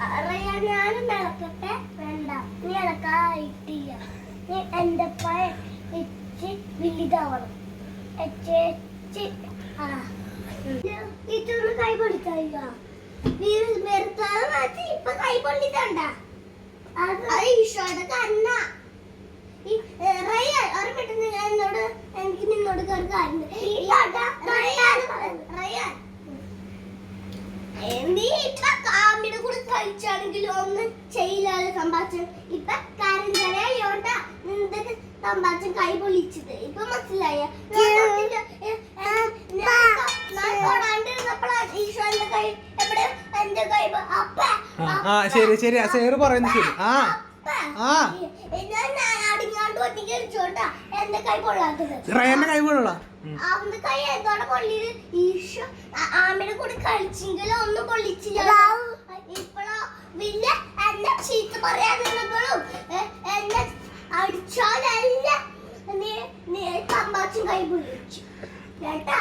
ഞാനും ഇളക്കട്ടെ വേണ്ട നീ ഇളക്കായിട്ടില്ല നീ എന്റെ പയ ഇച്ച് വലുതാവണം ചേച്ചി ആ ഇതൊന്ന് കൈ പൊളിക്കായില്ല വെറുതെ മാറ്റി ഇപ്പൊ കൈ പൊള്ളിത്തണ്ട അത് ഈശോയുടെ കണ്ണ റയാൻ ഞാൻ എന്നോട് എനിക്ക് നിന്നോട് ഒരു കാര്യം റയാൻ റയാൻ നീ കാമിയുടെ കൂടെ കഴിച്ചാണെങ്കിൽ ഒന്നും ചെയ്യില്ലാതെ സമ്പാദിച്ചു ഇപ്പൊ കരഞ്ചരയോണ്ട നിന്റെ സമ്പാദിച്ചും കൈ പൊളിച്ചത്. ഇപ്പൊ മനസ്സിലായ? ശരി ശരി ആ സേറ് പറയുന്നത് ശരി. ആ ആ. എന്റെ കൈ വീഴുള്ള അവന്റെ കൈ എന്തോടെ പൊള്ളിയത്? ഈശോ ആ- ആമയുടെ കൂടെ കളിച്ചെങ്കിലും ഒന്നും പൊള്ളിച്ചില്ല. പറയാതിരുന്നപ്പോഴും എന്നെ അടിച്ചാലല്ല. നീ നീ തമ്പാച്ചും കൈ പൊള്ളിച്ചു കേട്ടാ?